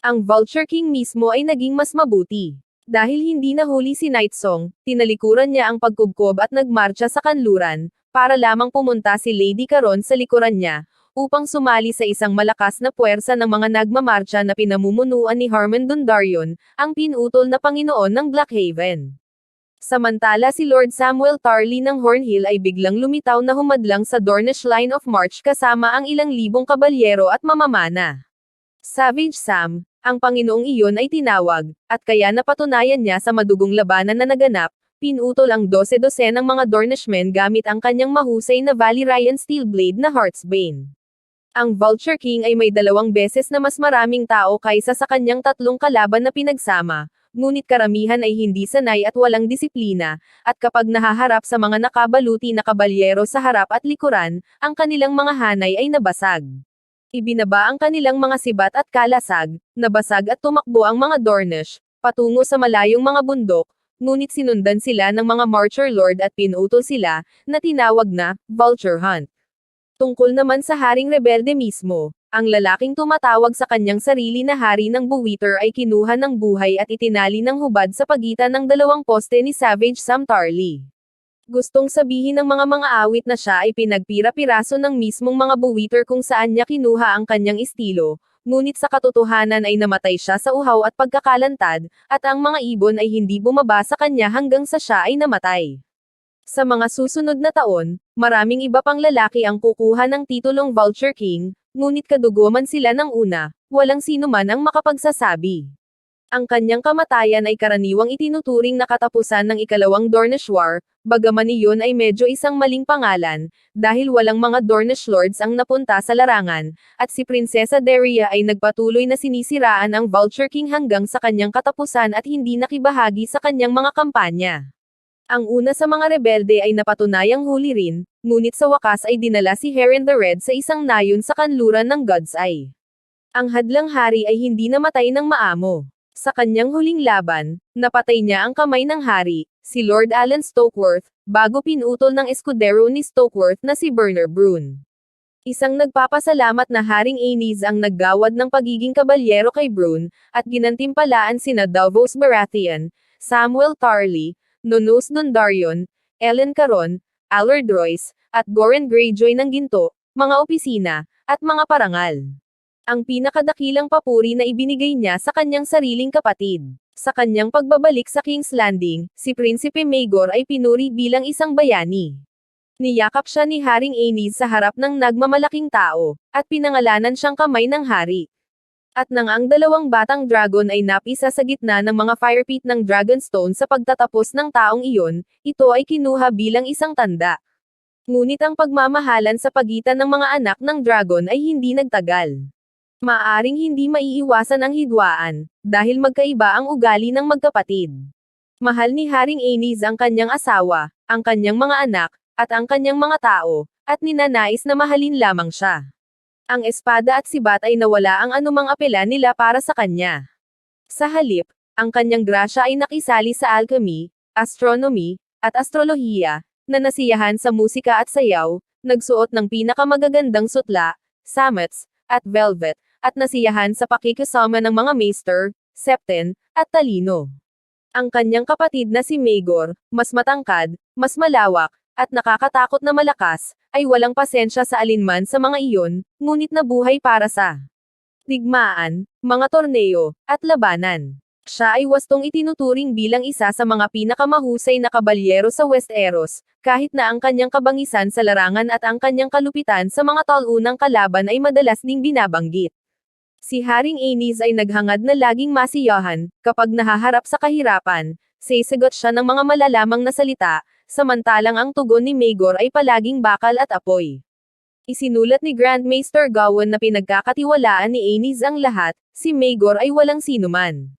Ang Vulture King mismo ay naging mas mabuti. Dahil hindi nahuli si Night Song, tinalikuran niya ang pagkubkob at nagmarcha sa kanluran, para lamang pumunta si Lady Caron sa likuran niya, upang sumali sa isang malakas na puwersa ng mga nagmamarcha na pinamumunuan ni Harmon Dundarion, ang pinutol na Panginoon ng Blackhaven. Samantala si Lord Samuel Tarley ng Hornhill ay biglang lumitaw na humadlang sa Dornish Line of March kasama ang ilang libong kabalyero at mamamana. Savage Sam, ang Panginoong iyon ay tinawag, at kaya napatunayan niya sa madugong labanan na naganap, pinutol ang 12-12 ng mga Dornishmen gamit ang kanyang mahusay na Valyrian steel blade na Heartsbane. Ang Vulture King ay may dalawang beses na mas maraming tao kaysa sa kanyang tatlong kalaban na pinagsama, ngunit karamihan ay hindi sanay at walang disiplina, at kapag nahaharap sa mga nakabaluti na kabalyero sa harap at likuran, ang kanilang mga hanay ay nabasag. Ibinaba ang kanilang mga sibat at kalasag, nabasag at tumakbo ang mga Dornish, patungo sa malayong mga bundok, ngunit sinundan sila ng mga Marcher Lord at pinutol sila, na tinawag na, Vulture Hunt. Tungkol naman sa Haring Rebelde mismo, ang lalaking tumatawag sa kanyang sarili na hari ng Buwiter ay kinuha ng buhay at itinali ng hubad sa pagitan ng dalawang poste ni Savage Sam Tarly. Gustong sabihin ng mga mga awit na siya ay pinagpira-piraso ng mismong mga buwiter kung saan niya kinuha ang kanyang estilo, ngunit sa katotohanan ay namatay siya sa uhaw at pagkakalantad, at ang mga ibon ay hindi bumaba sa kanya hanggang sa siya ay namatay. Sa mga susunod na taon, maraming iba pang lalaki ang kukuha ng titulong Vulture King, ngunit kadugo man sila ng una, walang sino man ang makapagsasabi. Ang kanyang kamatayan ay karaniwang itinuturing na katapusan ng ikalawang Dornish War, bagaman iyon ay medyo isang maling pangalan, dahil walang mga Dornish Lords ang napunta sa larangan, at si Prinsesa Daria ay nagpatuloy na sinisiraan ang Vulture King hanggang sa kanyang katapusan at hindi nakibahagi sa kanyang mga kampanya. Ang una sa mga rebelde ay napatunayang huli rin, ngunit sa wakas ay dinala si Heron the Red sa isang nayon sa kanluran ng God's Eye. Ang hadlang hari ay hindi namatay ng maamo. Sa kanyang huling laban, napatay niya ang kamay ng hari, si Lord Alan Stokeworth, bago pinutol ng eskudero ni Stokeworth na si Burner Brune. Isang nagpapasalamat na Haring Aenys ang naggawad ng pagiging kabalyero kay Brune, at ginantimpalaan sina Davos Baratheon, Samuel Tarly, Nonos Dondarrion, Ellen Caron, Allard Royce, at Goren Greyjoy ng ginto, mga opisina, at mga parangal ang pinakadakilang papuri na ibinigay niya sa kanyang sariling kapatid. Sa kanyang pagbabalik sa King's Landing, si Prinsipe Maegor ay pinuri bilang isang bayani. Niyakap siya ni Haring Aenys sa harap ng nagmamalaking tao, at pinangalanan siyang kamay ng hari. At nang ang dalawang batang dragon ay napisa sa gitna ng mga fire pit ng Dragonstone sa pagtatapos ng taong iyon, ito ay kinuha bilang isang tanda. Ngunit ang pagmamahalan sa pagitan ng mga anak ng dragon ay hindi nagtagal. Maaring hindi maiiwasan ang hidwaan, dahil magkaiba ang ugali ng magkapatid. Mahal ni Haring Aenys ang kanyang asawa, ang kanyang mga anak, at ang kanyang mga tao, at ninanais na mahalin lamang siya. Ang espada at sibat ay nawala ang anumang apela nila para sa kanya. Sa halip, ang kanyang grasya ay nakisali sa alchemy, astronomy, at astrolohiya, na nasiyahan sa musika at sayaw, nagsuot ng pinakamagagandang sutla, samets, at velvet, at nasiyahan sa pakikisama ng mga maester, septen, at talino. Ang kanyang kapatid na si Maegor, mas matangkad, mas malawak, at nakakatakot na malakas, ay walang pasensya sa alinman sa mga iyon, ngunit nabuhay para sa digmaan, mga torneo, at labanan. Siya ay wastong itinuturing bilang isa sa mga pinakamahusay na kabalyero sa Westeros, kahit na ang kanyang kabangisan sa larangan at ang kanyang kalupitan sa mga talunang kalaban ay madalas ding binabanggit. Si Haring Aenys ay naghangad na laging masiyahan, kapag nahaharap sa kahirapan, sisagot siya ng mga malalamang na salita, samantalang ang tugon ni Maegor ay palaging bakal at apoy. Isinulat ni Grand Gawain na pinagkakatiwalaan ni Aenys ang lahat, si Maegor ay walang sinuman.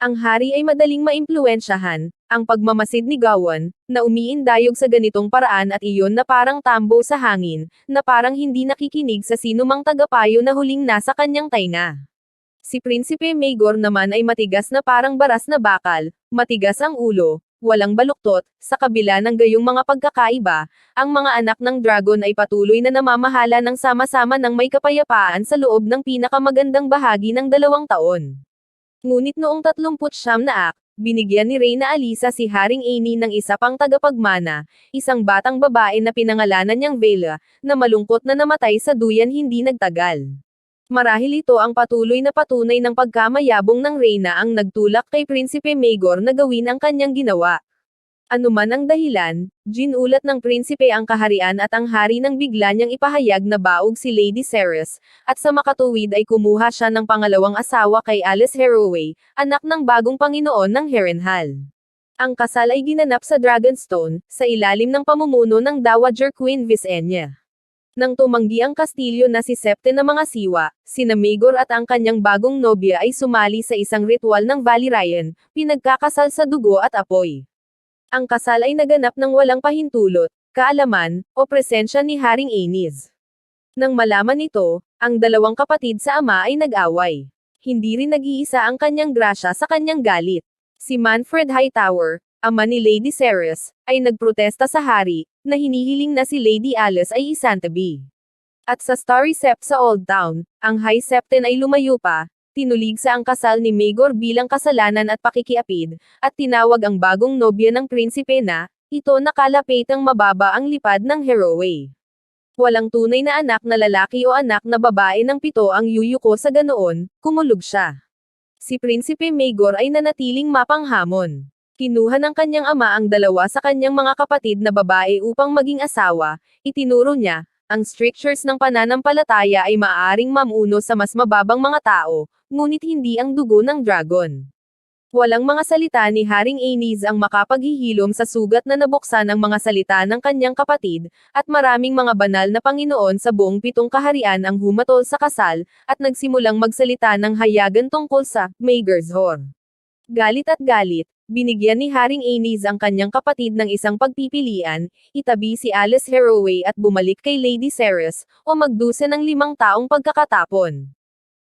Ang hari ay madaling maimpluensyahan, ang pagmamasid ni Gawain, na umiindayog sa ganitong paraan at iyon na parang tambo sa hangin, na parang hindi nakikinig sa sinumang tagapayo na huling nasa kanyang tainga. Si Prinsipe Maegor naman ay matigas na parang baras na bakal, matigas ang ulo, walang baluktot, sa kabila ng gayong mga pagkakaiba, ang mga anak ng dragon ay patuloy na namamahala ng sama-sama ng may kapayapaan sa loob ng pinakamagandang bahagi ng dalawang taon. Ngunit noong 39 na ak, binigyan ni Reyna Alisa si Haring Amy ng isa pang tagapagmana, isang batang babae na pinangalanan niyang Vela, na malungkot na namatay sa duyan hindi nagtagal. Marahil ito ang patuloy na patunay ng pagkamayabong ng Reyna ang nagtulak kay Prinsipe Maegor na gawin ang kanyang ginawa. Ano man ang dahilan, ginulat ng prinsipe ang kaharian at ang hari nang bigla niyang ipahayag na baog si Lady Ceres, at sa makatuwid ay kumuha siya ng pangalawang asawa kay Alice Haraway, anak ng bagong Panginoon ng Harrenhal. Ang kasal ay ginanap sa Dragonstone, sa ilalim ng pamumuno ng Dowager Queen Visenya. Nang tumanggi ang kastilyo na si Septe na mga siwa, sina Maegor at ang kanyang bagong nobya ay sumali sa isang ritual ng Valyrian, pinagkakasal sa dugo at apoy. Ang kasal ay naganap ng walang pahintulot, kaalaman, o presensya ni Haring Anis. Nang malaman ito, ang dalawang kapatid sa ama ay nag-away. Hindi rin nag-iisa ang kanyang grasya sa kanyang galit. Si Manfred Hightower, ama ni Lady Ceres, ay nagprotesta sa hari, na hinihiling na si Lady Alice ay isantabi. At sa Starry Sept sa Old Town, ang High Septon ay lumayo pa, tinulig sa ang kasal ni Maegor bilang kasalanan at pakikiapid, at tinawag ang bagong nobya ng prinsipe na, ito nakalapitang mababa ang lipad ng Haraway. Walang tunay na anak na lalaki o anak na babae ng pito ang yuyuko sa ganoon, kumulog siya. Si Prinsipe Maegor ay nanatiling mapanghamon. Kinuha ng kanyang ama ang dalawa sa kanyang mga kapatid na babae upang maging asawa, itinuro niya, ang strictures ng pananampalataya ay maaaring mamuno sa mas mababang mga tao, ngunit hindi ang dugo ng dragon. Walang mga salita ni Haring Anis ang makapaghihilom sa sugat na nabuksan ng mga salita ng kanyang kapatid, at maraming mga banal na Panginoon sa buong pitong kaharian ang humatol sa kasal, at nagsimulang magsalita ng hayagan tungkol sa Maegor's Hor. Galit at galit, binigyan ni Haring Anis ang kanyang kapatid ng isang pagpipilian, itabi si Alice Haraway at bumalik kay Lady Ceres, o magdusa ng limang taong pagkakatapon.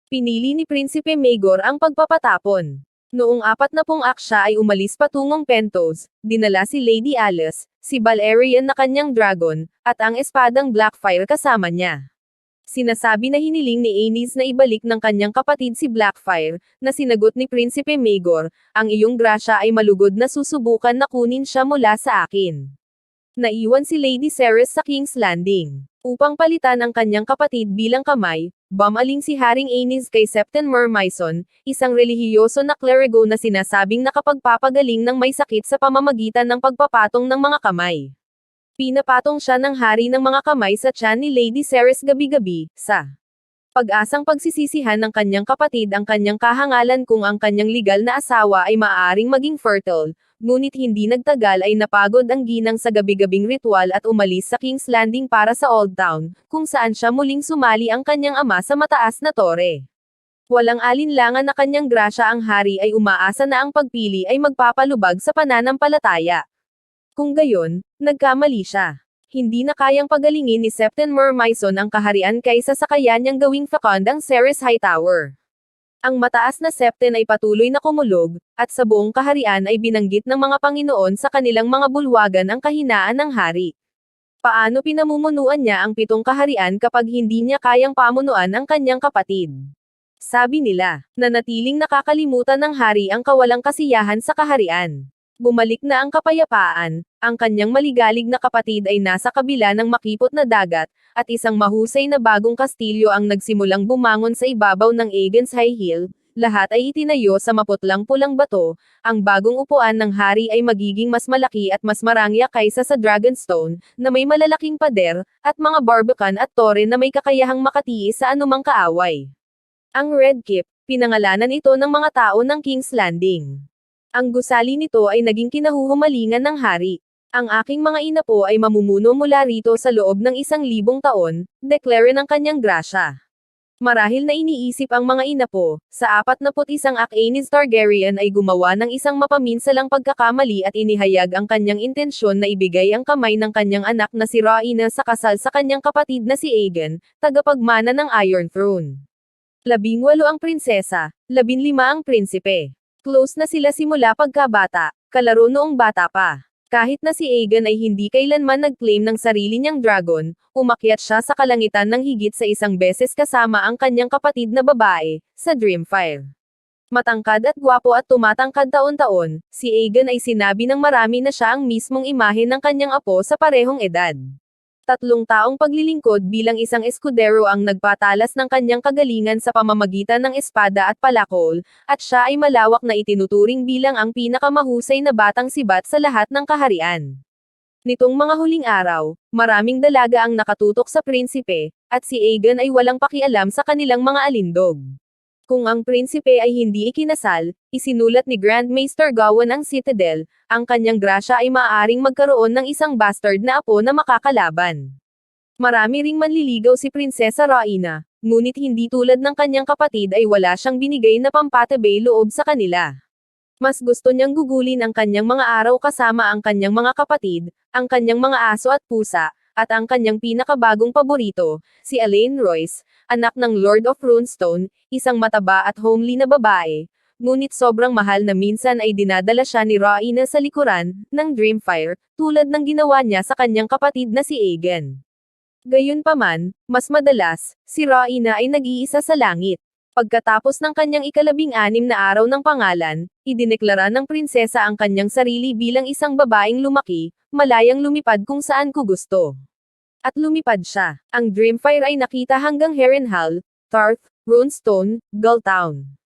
Pinili ni Prinsipe Maegor ang pagpapatapon. Noong apat na pong aksya ay umalis patungong Pentos, dinala si Lady Alice, si Balerian na kanyang dragon, at ang espadang Blackfire kasama niya. Sinasabi na hiniling ni Anis na ibalik ng kanyang kapatid si Blackfire, na sinagot ni Prinsipe Maegor, ang iyong grasya ay malugod na susubukan na kunin siya mula sa akin. Naiwan si Lady Ceres sa King's Landing. Upang palitan ang kanyang kapatid bilang kamay, bumaling si Haring Anis kay Septon Mermison, isang relihiyoso na clerigo na sinasabing nakapagpapagaling ng may sakit sa pamamagitan ng pagpapatong ng mga kamay. Pinapatong siya ng hari ng mga kamay sa tiyan ni Lady Ceres gabi-gabi, sa pag-asang pagsisisihan ng kanyang kapatid ang kanyang kahangalan kung ang kanyang legal na asawa ay maaaring maging fertile, ngunit hindi nagtagal ay napagod ang ginang sa gabi-gabing ritual at umalis sa King's Landing para sa Old Town, kung saan siya muling sumali ang kanyang ama sa mataas na tore. Walang alinlangan na kanyang grasya ang hari ay umaasa na ang pagpili ay magpapalubag sa pananampalataya. Kung gayon, nagkamali siya. Hindi na kayang pagalingin ni Septon Mermison ang kaharian kaysa sa kaya niyang gawing fecund ang Ceres Hightower. Ang mataas na Septon ay patuloy na kumulog, at sa buong kaharian ay binanggit ng mga Panginoon sa kanilang mga bulwagan ang kahinaan ng hari. Paano pinamumunuan niya ang pitong kaharian kapag hindi niya kayang pamunuan ang kanyang kapatid? Sabi nila, nanatiling nakakalimutan ng hari ang kawalang kasiyahan sa kaharian. Bumalik na ang kapayapaan, ang kanyang maligalig na kapatid ay nasa kabila ng makipot na dagat, at isang mahusay na bagong kastilyo ang nagsimulang bumangon sa ibabaw ng Aegon's High Hill, lahat ay itinayo sa maputlang-pulang bato, ang bagong upuan ng hari ay magiging mas malaki at mas marangya kaysa sa Dragonstone, na may malalaking pader, at mga barbican at tore na may kakayahang makatiis sa anumang kaaway. Ang Red Keep, pinangalanan ito ng mga tao ng King's Landing. Ang gusali nito ay naging kinahuhumalingan ng hari. Ang aking mga ina po ay mamumuno mula rito sa loob ng isang libong taon, deklare ng kanyang grasya. Marahil na iniisip ang mga ina po, sa apat na isang Aenis Targaryen ay gumawa ng isang mapaminsalang pagkakamali at inihayag ang kanyang intensyon na ibigay ang kamay ng kanyang anak na si Rhaena sa kasal sa kanyang kapatid na si Aegon, tagapagmana ng Iron Throne. Labing walo ang prinsesa, labinlima ang prinsipe. Close na sila simula pagkabata. kalaro noong bata pa. Kahit na si Aegon ay hindi kailanman nag-claim ng sarili niyang dragon, umakyat siya sa kalangitan ng higit sa isang beses kasama ang kanyang kapatid na babae, sa Dreamfire. Matangkad at gwapo at tumatangkad taon-taon, si Aegon ay sinabi ng marami na siya ang mismong imahe ng kanyang apo sa parehong edad. Tatlong taong paglilingkod bilang isang eskudero ang nagpatalas ng kanyang kagalingan sa pamamagitan ng espada at palakol, at siya ay malawak na itinuturing bilang ang pinakamahusay na batang sibat sa lahat ng kaharian. Nitong mga huling araw, maraming dalaga ang nakatutok sa prinsipe, at si Aegon ay walang pakialam sa kanilang mga alindog. Kung ang prinsipe ay hindi ikinasal, isinulat ni Grand Maester Gawain ang Citadel, ang kanyang grasya ay maaaring magkaroon ng isang bastard na apo na makakalaban. Marami ring manliligaw si Prinsesa Raina, ngunit hindi tulad ng kanyang kapatid ay wala siyang binigay na pampatabay loob sa kanila. Mas gusto niyang gugulin ang kanyang mga araw kasama ang kanyang mga kapatid, ang kanyang mga aso at pusa, at ang kanyang pinakabagong paborito, si Elaine Royce, anak ng Lord of Runestone, isang mataba at homely na babae, ngunit sobrang mahal na minsan ay dinadala siya ni Raina sa likuran, ng Dreamfire, tulad ng ginawa niya sa kanyang kapatid na si Aegon. Gayunpaman, mas madalas, si Raina ay nag-iisa sa langit. Pagkatapos ng kanyang ikalabing anim na araw ng pangalan, idineklara ng prinsesa ang kanyang sarili bilang isang babaeng lumaki, malayang lumipad kung saan ko gusto. At lumipad siya. Ang Dreamfire ay nakita hanggang Harrenhal, Tarth, Runestone, Gulltown.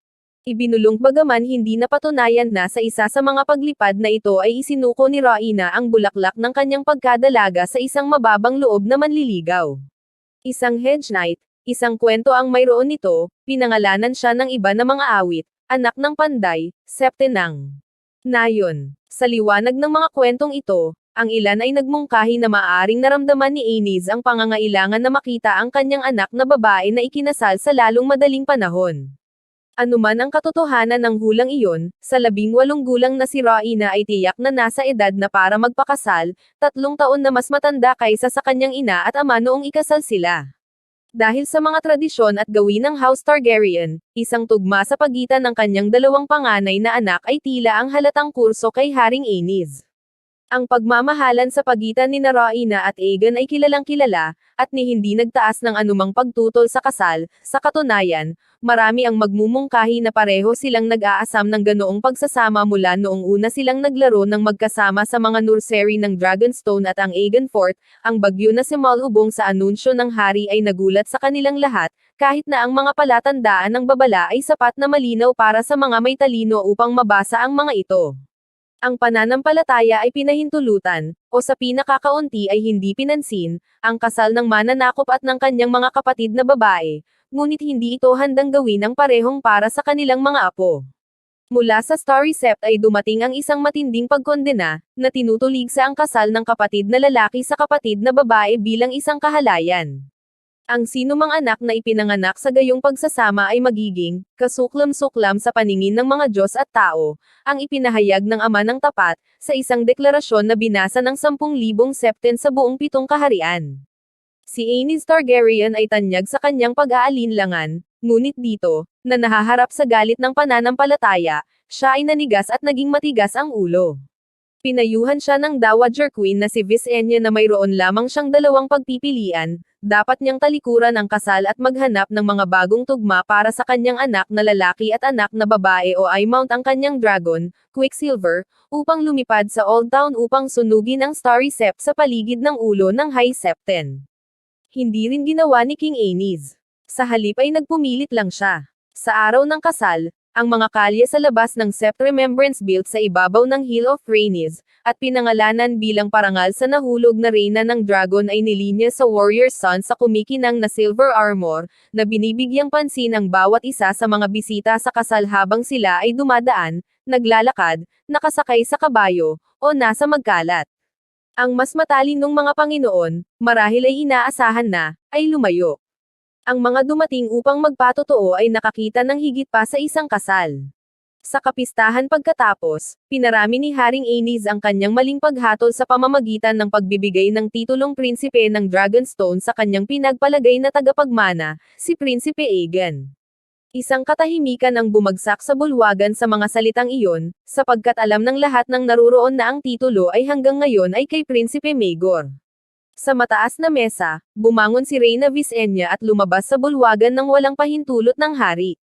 Ibinulong bagaman hindi napatunayan na sa isa sa mga paglipad na ito ay isinuko ni Raina ang bulaklak ng kanyang pagkadalaga sa isang mababang loob na manliligaw. Isang hedge knight, isang kwento ang mayroon nito, pinangalanan siya ng iba na mga awit, anak ng panday, septenang. Nayon, sa liwanag ng mga kwentong ito, ang ilan ay nagmungkahi na maaring naramdaman ni Anis ang pangangailangan na makita ang kanyang anak na babae na ikinasal sa lalong madaling panahon. Anuman ang katotohanan ng hulang iyon, sa labing walong gulang na si Raina ay tiyak na nasa edad na para magpakasal, tatlong taon na mas matanda kaysa sa kanyang ina at ama noong ikasal sila. Dahil sa mga tradisyon at gawin ng House Targaryen, isang tugma sa pagitan ng kanyang dalawang panganay na anak ay tila ang halatang kurso kay Haring Anis. Ang pagmamahalan sa pagitan ni Naraina at Aegon ay kilalang kilala, at ni hindi nagtaas ng anumang pagtutol sa kasal, sa katunayan, marami ang magmumungkahi na pareho silang nag-aasam ng ganoong pagsasama mula noong una silang naglaro ng magkasama sa mga nursery ng Dragonstone at ang Aegon Fort, ang bagyo na si Malubong sa anunsyo ng hari ay nagulat sa kanilang lahat, kahit na ang mga palatandaan ng babala ay sapat na malinaw para sa mga may talino upang mabasa ang mga ito. Ang pananampalataya ay pinahintulutan, o sa pinakakaunti ay hindi pinansin, ang kasal ng mananakop at ng kanyang mga kapatid na babae, ngunit hindi ito handang gawin ang parehong para sa kanilang mga apo. Mula sa Starry Sept ay dumating ang isang matinding pagkondena, na tinutulig sa ang kasal ng kapatid na lalaki sa kapatid na babae bilang isang kahalayan. Ang sinumang anak na ipinanganak sa gayong pagsasama ay magiging, kasuklam-suklam sa paningin ng mga Diyos at tao, ang ipinahayag ng ama ng tapat, sa isang deklarasyon na binasa ng 10,000 septen sa buong pitong kaharian. Si Aenys Targaryen ay tanyag sa kanyang pag-aalinlangan, ngunit dito, na nahaharap sa galit ng pananampalataya, siya ay nanigas at naging matigas ang ulo. Pinayuhan siya ng Dowager Queen na si Visenya na mayroon lamang siyang dalawang pagpipilian, dapat niyang talikuran ang kasal at maghanap ng mga bagong tugma para sa kanyang anak na lalaki at anak na babae o ay mount ang kanyang dragon, Quicksilver, upang lumipad sa Old Town upang sunugin ang Starry Sept sa paligid ng ulo ng High Septen. Hindi rin ginawa ni King Aenys. Sa halip ay nagpumilit lang siya. Sa araw ng kasal, ang mga kalye sa labas ng Sept Remembrance built sa ibabaw ng Hill of Rhaenys, at pinangalanan bilang parangal sa nahulog na reyna ng dragon ay nilinya sa warrior sun sa kumikinang na silver armor, na binibigyang pansin ang bawat isa sa mga bisita sa kasal habang sila ay dumadaan, naglalakad, nakasakay sa kabayo, o nasa magkalat. Ang mas matalinong mga Panginoon, marahil ay inaasahan na, ay lumayo. Ang mga dumating upang magpatotoo ay nakakita ng higit pa sa isang kasal. Sa kapistahan pagkatapos, pinarami ni Haring Aenys ang kanyang maling paghatol sa pamamagitan ng pagbibigay ng titulong prinsipe ng Dragonstone sa kanyang pinagpalagay na tagapagmana, si Prinsipe Aegon. Isang katahimikan ang bumagsak sa bulwagan sa mga salitang iyon, sapagkat alam ng lahat ng naruroon na ang titulo ay hanggang ngayon ay kay Prinsipe Mayor. Sa mataas na mesa, bumangon si Reyna Visenya at lumabas sa bulwagan ng walang pahintulot ng hari.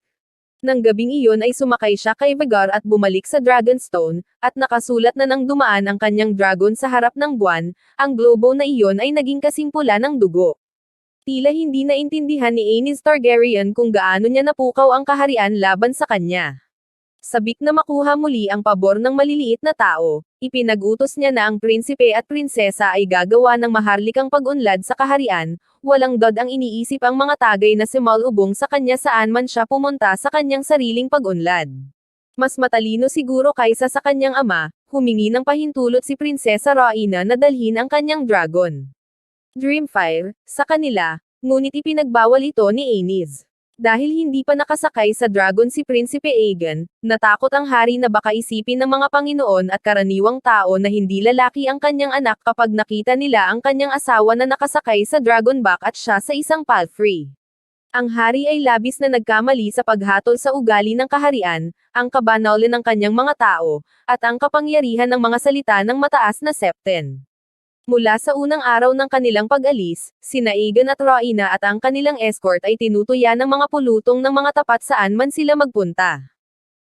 Nang gabing iyon ay sumakay siya kay Vagar at bumalik sa Dragonstone, at nakasulat na nang dumaan ang kanyang dragon sa harap ng buwan, ang globo na iyon ay naging kasing ng dugo. Tila hindi naintindihan ni Aenys Targaryen kung gaano niya napukaw ang kaharian laban sa kanya. Sabik na makuha muli ang pabor ng maliliit na tao, ipinag-utos niya na ang prinsipe at prinsesa ay gagawa ng maharlikang pag-unlad sa kaharian, walang dod ang iniisip ang mga tagay na si Malubong sa kanya saan man siya pumunta sa kanyang sariling pag-unlad. Mas matalino siguro kaysa sa kanyang ama, humingi ng pahintulot si Prinsesa Raina na dalhin ang kanyang dragon. Dreamfire, sa kanila, ngunit ipinagbawal ito ni Aenys. Dahil hindi pa nakasakay sa dragon si Prinsipe Aegon, natakot ang hari na baka isipin ng mga Panginoon at karaniwang tao na hindi lalaki ang kanyang anak kapag nakita nila ang kanyang asawa na nakasakay sa dragonback at siya sa isang palfrey. Ang hari ay labis na nagkamali sa paghatol sa ugali ng kaharian, ang kabanawlan ng kanyang mga tao, at ang kapangyarihan ng mga salita ng mataas na septen. Mula sa unang araw ng kanilang pag-alis, sina Egan at Raina at ang kanilang escort ay tinutuya ng mga pulutong ng mga tapat saan man sila magpunta.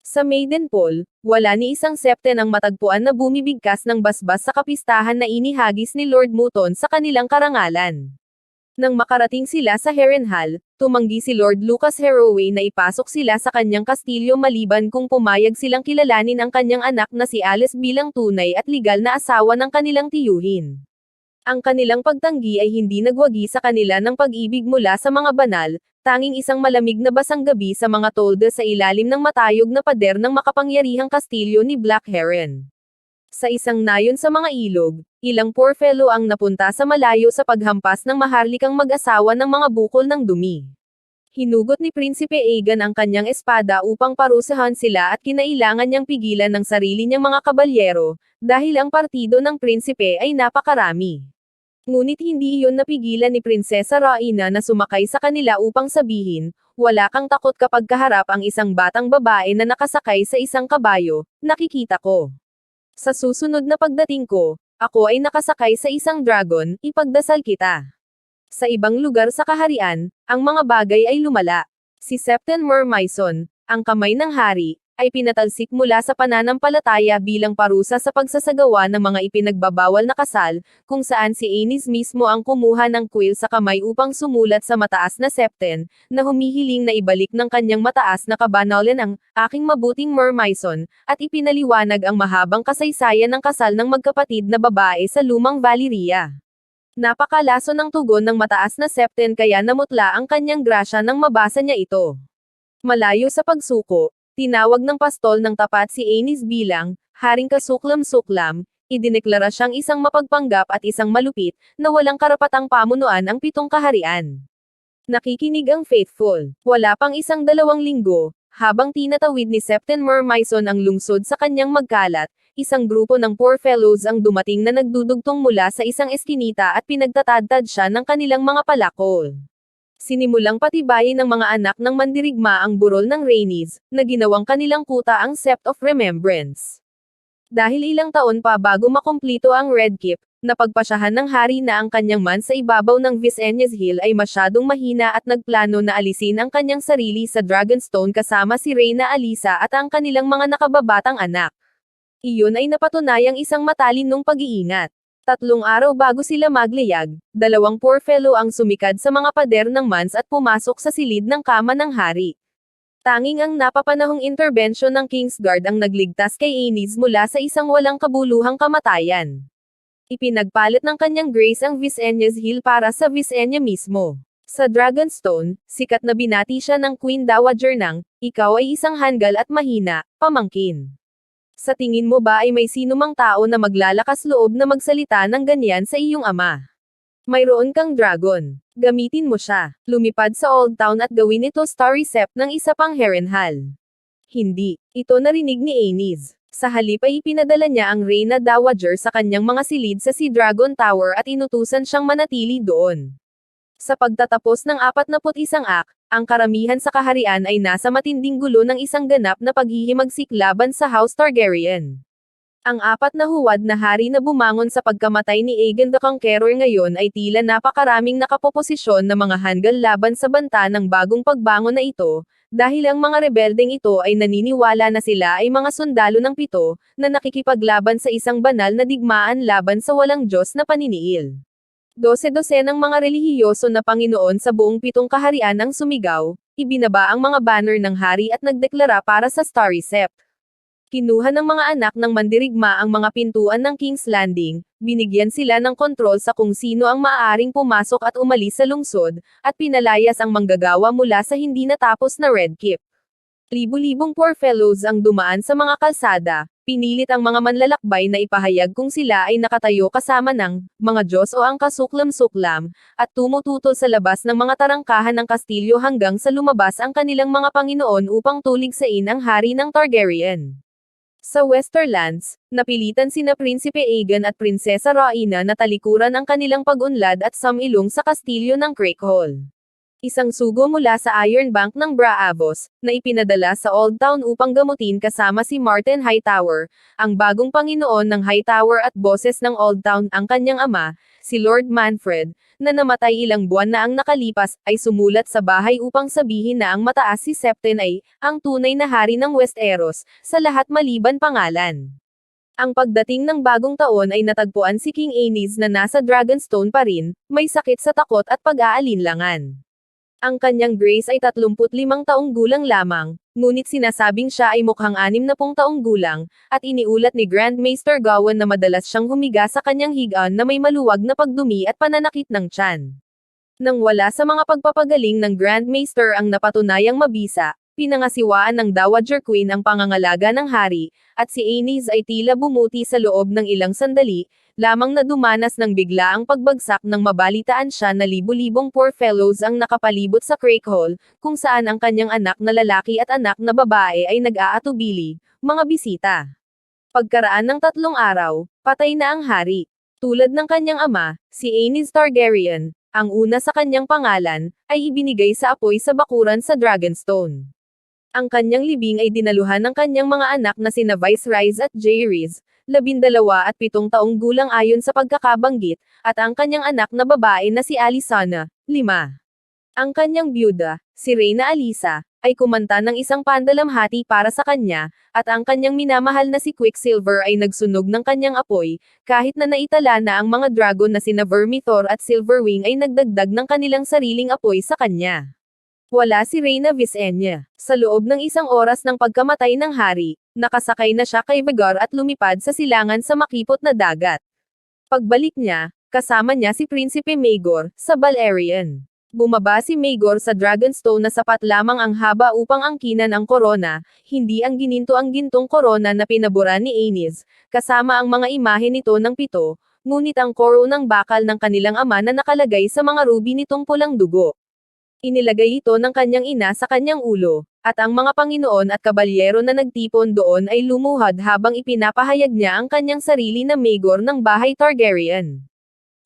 Sa Maidenpool, wala ni isang septen ang matagpuan na bumibigkas ng basbas sa kapistahan na inihagis ni Lord Muton sa kanilang karangalan. Nang makarating sila sa Harrenhal, tumanggi si Lord Lucas Harroway na ipasok sila sa kanyang kastilyo maliban kung pumayag silang kilalanin ang kanyang anak na si Alice bilang tunay at legal na asawa ng kanilang tiyuhin. Ang kanilang pagtanggi ay hindi nagwagi sa kanila ng pag-ibig mula sa mga banal, tanging isang malamig na basang gabi sa mga tolda sa ilalim ng matayog na pader ng makapangyarihang kastilyo ni Black Heron. Sa isang nayon sa mga ilog, ilang poor fellow ang napunta sa malayo sa paghampas ng maharlikang mag-asawa ng mga bukol ng dumi. Hinugot ni Prinsipe Aegon ang kanyang espada upang parusahan sila at kinailangan niyang pigilan ng sarili niyang mga kabalyero, dahil ang partido ng prinsipe ay napakarami. Ngunit hindi iyon napigilan ni Prinsesa Raina na sumakay sa kanila upang sabihin, wala kang takot kapag kaharap ang isang batang babae na nakasakay sa isang kabayo, nakikita ko. Sa susunod na pagdating ko, ako ay nakasakay sa isang dragon, ipagdasal kita. Sa ibang lugar sa kaharian, ang mga bagay ay lumala. Si Septon Mermison, ang kamay ng hari, ay pinatalsik mula sa pananampalataya bilang parusa sa pagsasagawa ng mga ipinagbabawal na kasal, kung saan si Anis mismo ang kumuha ng quill sa kamay upang sumulat sa mataas na septen, na humihiling na ibalik ng kanyang mataas na kabanawlan ang aking mabuting mermison, at ipinaliwanag ang mahabang kasaysayan ng kasal ng magkapatid na babae sa lumang Valyria. Napakalaso ng tugon ng mataas na septen kaya namutla ang kanyang grasya nang mabasa niya ito. Malayo sa pagsuko, Tinawag ng pastol ng tapat si Anis bilang, Haring Kasuklam-Suklam, idineklara siyang isang mapagpanggap at isang malupit, na walang karapatang pamunuan ang pitong kaharian. Nakikinig ang faithful. Wala pang isang dalawang linggo, habang tinatawid ni Septon Mermison ang lungsod sa kanyang magkalat, isang grupo ng poor fellows ang dumating na nagdudugtong mula sa isang eskinita at pinagtatadtad siya ng kanilang mga palakol. Sinimulang patibayin ng mga anak ng mandirigma ang burol ng Rainies, na ginawang kanilang kuta ang Sept of Remembrance. Dahil ilang taon pa bago makumplito ang Red Keep, napagpasyahan ng hari na ang kanyang man sa ibabaw ng Visenyes Hill ay masyadong mahina at nagplano na alisin ang kanyang sarili sa Dragonstone kasama si Reyna Alisa at ang kanilang mga nakababatang anak. Iyon ay napatunayang isang matalinong pag-iingat. Tatlong araw bago sila magliyag, dalawang poor fellow ang sumikad sa mga pader ng mans at pumasok sa silid ng kama ng hari. Tanging ang napapanahong interbensyon ng Kingsguard ang nagligtas kay Aenys mula sa isang walang kabuluhang kamatayan. Ipinagpalit ng kanyang grace ang Visenyas Hill para sa Visenya mismo. Sa Dragonstone, sikat na binati siya ng Queen Dowager ng, ikaw ay isang hanggal at mahina, pamangkin. Sa tingin mo ba ay may sinumang tao na maglalakas loob na magsalita ng ganyan sa iyong ama? Mayroon kang dragon. Gamitin mo siya. Lumipad sa Old Town at gawin ito Starry Sep ng isa pang Harrenhal. Hindi. Ito narinig ni Aenys. Sa halip ay ipinadala niya ang Reyna Dowager sa kanyang mga silid sa Sea Dragon Tower at inutusan siyang manatili doon. Sa pagtatapos ng 41 ak, ang karamihan sa kaharian ay nasa matinding gulo ng isang ganap na paghihimagsik laban sa House Targaryen. Ang apat na huwad na hari na bumangon sa pagkamatay ni Aegon the Conqueror ngayon ay tila napakaraming nakapoposisyon na mga hanggal laban sa banta ng bagong pagbangon na ito, dahil ang mga rebeldeng ito ay naniniwala na sila ay mga sundalo ng pito, na nakikipaglaban sa isang banal na digmaan laban sa walang Diyos na paniniil. Dose-dose ng mga relihiyoso na Panginoon sa buong pitong kaharian ang sumigaw, ibinaba ang mga banner ng hari at nagdeklara para sa Starry Sept. Kinuha ng mga anak ng mandirigma ang mga pintuan ng King's Landing, binigyan sila ng kontrol sa kung sino ang maaaring pumasok at umalis sa lungsod, at pinalayas ang manggagawa mula sa hindi natapos na Red Keep. Libu-libong poor fellows ang dumaan sa mga kalsada, pinilit ang mga manlalakbay na ipahayag kung sila ay nakatayo kasama ng mga Diyos o ang kasuklam-suklam, at tumututol sa labas ng mga tarangkahan ng kastilyo hanggang sa lumabas ang kanilang mga Panginoon upang tuligsain ang hari ng Targaryen. Sa Westerlands, napilitan sina Prinsipe Aegon at Prinsesa Rhaena na talikuran ang kanilang pag-unlad at samilong sa kastilyo ng Craighall. Isang sugo mula sa Iron Bank ng Braavos, na ipinadala sa Old Town upang gamutin kasama si Martin Hightower, ang bagong Panginoon ng Hightower at boses ng Old Town ang kanyang ama, si Lord Manfred, na namatay ilang buwan na ang nakalipas, ay sumulat sa bahay upang sabihin na ang mataas si Septen ay, ang tunay na hari ng Westeros, sa lahat maliban pangalan. Ang pagdating ng bagong taon ay natagpuan si King Aenys na nasa Dragonstone pa rin, may sakit sa takot at pag-aalinlangan. Ang kanyang Grace ay 35 taong gulang lamang, ngunit sinasabing siya ay mukhang 60 taong gulang, at iniulat ni Grand Maester Gawain na madalas siyang humiga sa kanyang higaan na may maluwag na pagdumi at pananakit ng tiyan. Nang wala sa mga pagpapagaling ng Grand Maester ang napatunayang mabisa, pinangasiwaan ng Dowager Queen ang pangangalaga ng hari, at si Aenys ay tila bumuti sa loob ng ilang sandali, lamang na dumanas ng bigla ang pagbagsak ng mabalitaan siya na libu-libong poor fellows ang nakapalibot sa Craighall, kung saan ang kanyang anak na lalaki at anak na babae ay nag-aatubili, mga bisita. Pagkaraan ng tatlong araw, patay na ang hari. Tulad ng kanyang ama, si Aenys Targaryen, ang una sa kanyang pangalan, ay ibinigay sa apoy sa bakuran sa Dragonstone. Ang kanyang libing ay dinaluhan ng kanyang mga anak na sina Viserys at Jaehaerys, labindalawa at pitong taong gulang ayon sa pagkakabanggit, at ang kanyang anak na babae na si Alysanna, lima. Ang kanyang byuda, si Reyna Alisa, ay kumanta ng isang pandalamhati para sa kanya, at ang kanyang minamahal na si Quicksilver ay nagsunog ng kanyang apoy, kahit na naitala na ang mga dragon na sina Vermithor at Silverwing ay nagdagdag ng kanilang sariling apoy sa kanya. Wala si Reyna Visenya. Sa loob ng isang oras ng pagkamatay ng hari, nakasakay na siya kay Vigor at lumipad sa silangan sa makipot na dagat. Pagbalik niya, kasama niya si Prinsipe Maegor, sa Balerion. Bumaba si Maegor sa Dragonstone na sapat lamang ang haba upang angkinan ang korona, hindi ang gininto ang gintong korona na pinabura ni Aenys, kasama ang mga imahe nito ng pito, ngunit ang koronang bakal ng kanilang ama na nakalagay sa mga ruby nitong pulang dugo. Inilagay ito ng kanyang ina sa kanyang ulo, at ang mga Panginoon at kabalyero na nagtipon doon ay lumuhad habang ipinapahayag niya ang kanyang sarili na Maegor ng bahay Targaryen.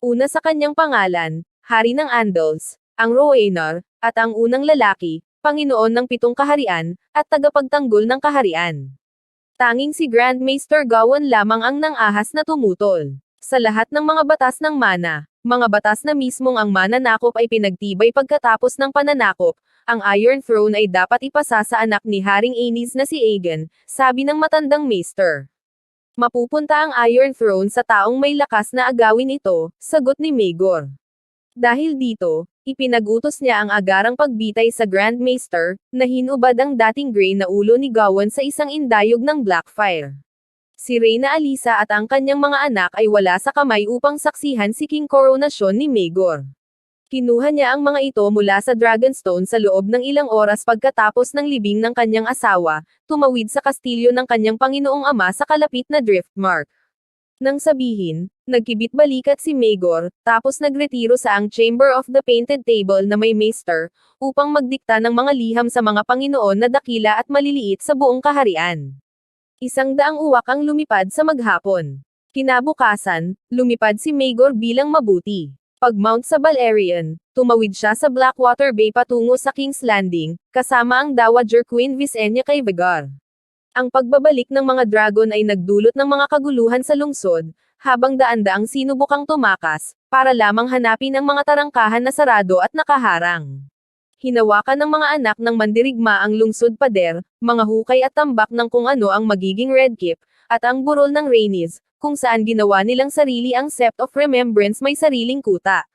Una sa kanyang pangalan, Hari ng Andals, ang Rhoenor, at ang unang lalaki, Panginoon ng pitong kaharian, at tagapagtanggol ng kaharian. Tanging si Grand Maester Gawain lamang ang nang-ahas na tumutol. Sa lahat ng mga batas ng mana, mga batas na mismong ang mananakop ay pinagtibay pagkatapos ng pananakop, ang Iron Throne ay dapat ipasa sa anak ni Haring Aenys na si Aegon, sabi ng matandang maester. Mapupunta ang Iron Throne sa taong may lakas na agawin ito, sagot ni Maegor. Dahil dito, ipinagutos niya ang agarang pagbitay sa Grand Maester, na hinubad ang dating gray na ulo ni Gawain sa isang indayog ng Blackfire. Si Reyna Alisa at ang kanyang mga anak ay wala sa kamay upang saksihan si King Coronasyon ni Maegor. Kinuha niya ang mga ito mula sa Dragonstone sa loob ng ilang oras pagkatapos ng libing ng kanyang asawa, tumawid sa kastilyo ng kanyang Panginoong Ama sa kalapit na Driftmark. Nang sabihin, nagkibit balikat si Maegor, tapos nagretiro sa ang Chamber of the Painted Table na may maester, upang magdikta ng mga liham sa mga Panginoon na dakila at maliliit sa buong kaharian. Isang daang uwak ang lumipad sa maghapon. Kinabukasan, lumipad si Maegor bilang mabuti. Pag-mount sa Balerion, tumawid siya sa Blackwater Bay patungo sa King's Landing, kasama ang Dowager Queen Visenya kay Vigar. Ang pagbabalik ng mga dragon ay nagdulot ng mga kaguluhan sa lungsod, habang daan-daang sinubukang tumakas, para lamang hanapin ang mga tarangkahan na sarado at nakaharang. Hinawakan ng mga anak ng mandirigma ang lungsod pader, mga hukay at tambak ng kung ano ang magiging red kip, at ang burol ng Rhaenys, kung saan ginawa nilang sarili ang Sept of Remembrance may sariling kuta.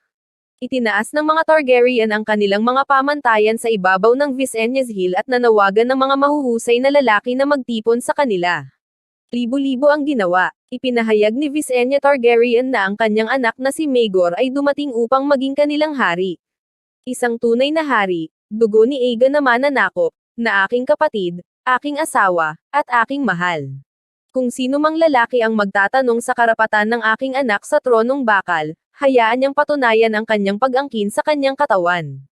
Itinaas ng mga Targaryen ang kanilang mga pamantayan sa ibabaw ng Visenya's Hill at nanawagan ng mga mahuhusay na lalaki na magtipon sa kanila. Libo-libo ang ginawa. Ipinahayag ni Visenya Targaryen na ang kanyang anak na si Maegor ay dumating upang maging kanilang hari. Isang tunay na hari, dugo ni Aegon na mananakop, na aking kapatid, aking asawa, at aking mahal. Kung sino mang lalaki ang magtatanong sa karapatan ng aking anak sa tronong bakal, hayaan niyang patunayan ang kanyang pag-angkin sa kanyang katawan.